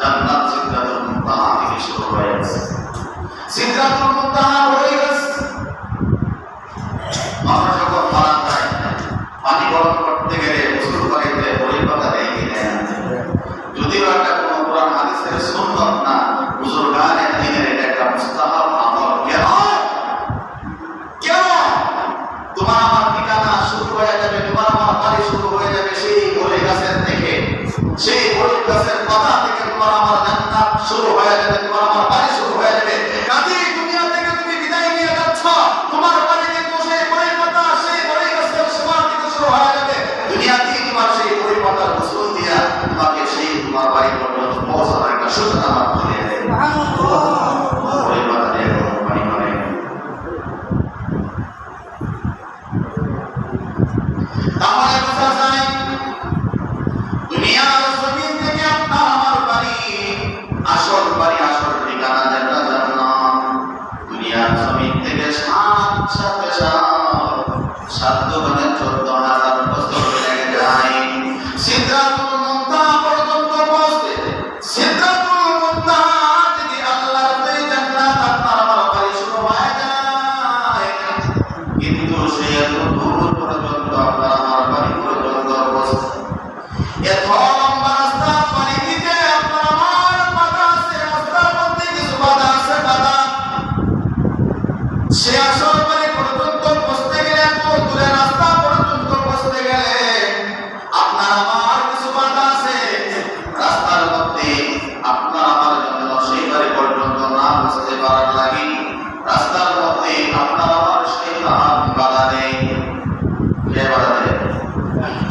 জান্নাত সিদ্ধাতুল মুনতাহা থেকে শুরু হয়ে গেছে সিদ্ধাতুল মুনতাহা হয়ে গেছে আমরা যখন মারা যায়, পানি গরম করতে গেলে গোসল বাড়িতে বই পাতা দেয় কি যদিও একটা কোনো কোরআন হাদিসের সুন্নত না, হুজুর গান একদিনের এটা একটা মুস্তাহাব আমল। কেন? কেন? তোমার আমার শুরু হয়ে যাবে, তোমার আমার বাড়ি শুরু হয়ে যাবে। কাজেই দুনিয়া থেকে তুমি বিদায় নিয়ে যাচ্ছ। তোমার বাড়িতে তো সেই বড়ই পাতা, সেই বড়ই গাছের সমান থেকে শুরু হয়ে যাবে। দুনিয়াতেই তোমার সেই বড়ই পাতার গোসল দিয়া তোমাকে সেই তোমার বাড়ি পর্যন্ত পৌঁছানোর একটা সুযোগ আমার খুলে দেয় সাধ্য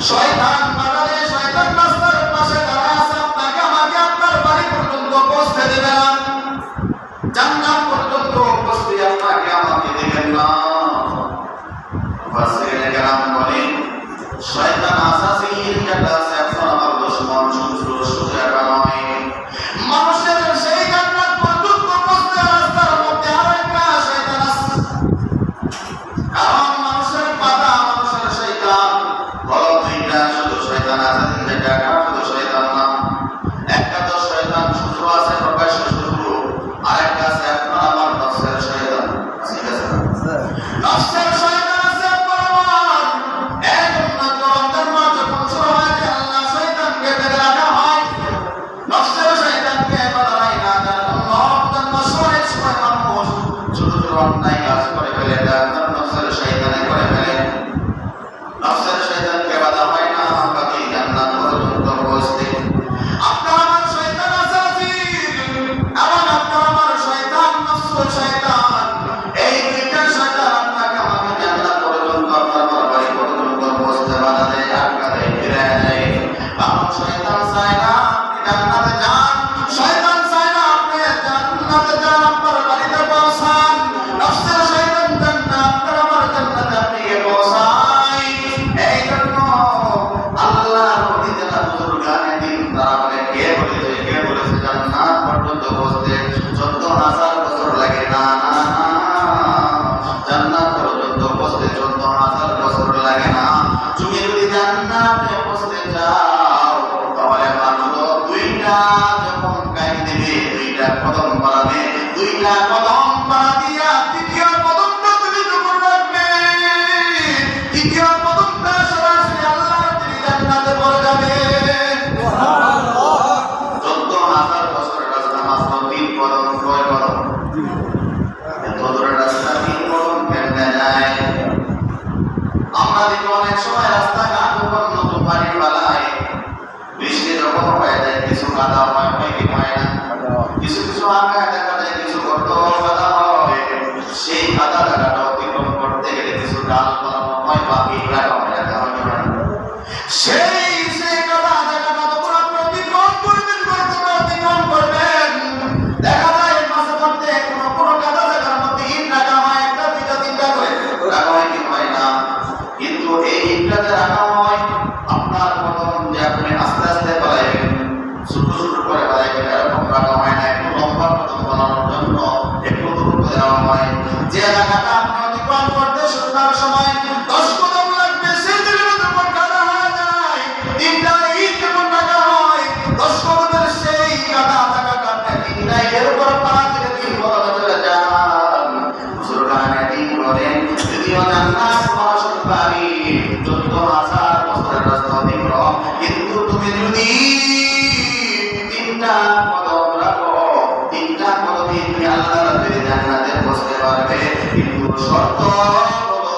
শয়তান পালালে শয়তান রাস্তার পাশে দাঁড়া আছে আপনাকে পর্যন্ত পৌঁছে আপনাকে আমাকে দেবেন না। বুজুর্গানে দিন তারা বলে কে বলেছে পর্যন্ত পৌঁছতে চোদ্দ হাজার বছর লাগে না। কিছু কিছু আঁকায় কিছু গর্ত বাধা সেই বাধা জায়গাটা অতিক্রম করতে কিছু সেই যে এলাকাটা শর্ত হলো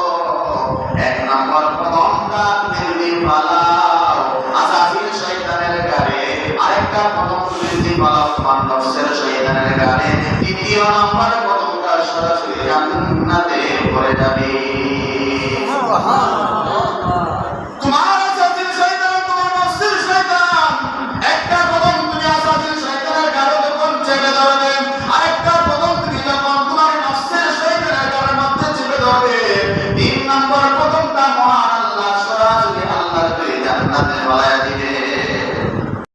এক নাম্বার কদমটা তুমি যদি পালাও আসাফির শয়তানের গাড়ে আরেকটা কদম তুমি যদি পালাও, তোমার নফসের সরাসরি জান্নাতে পড়ে যাবে।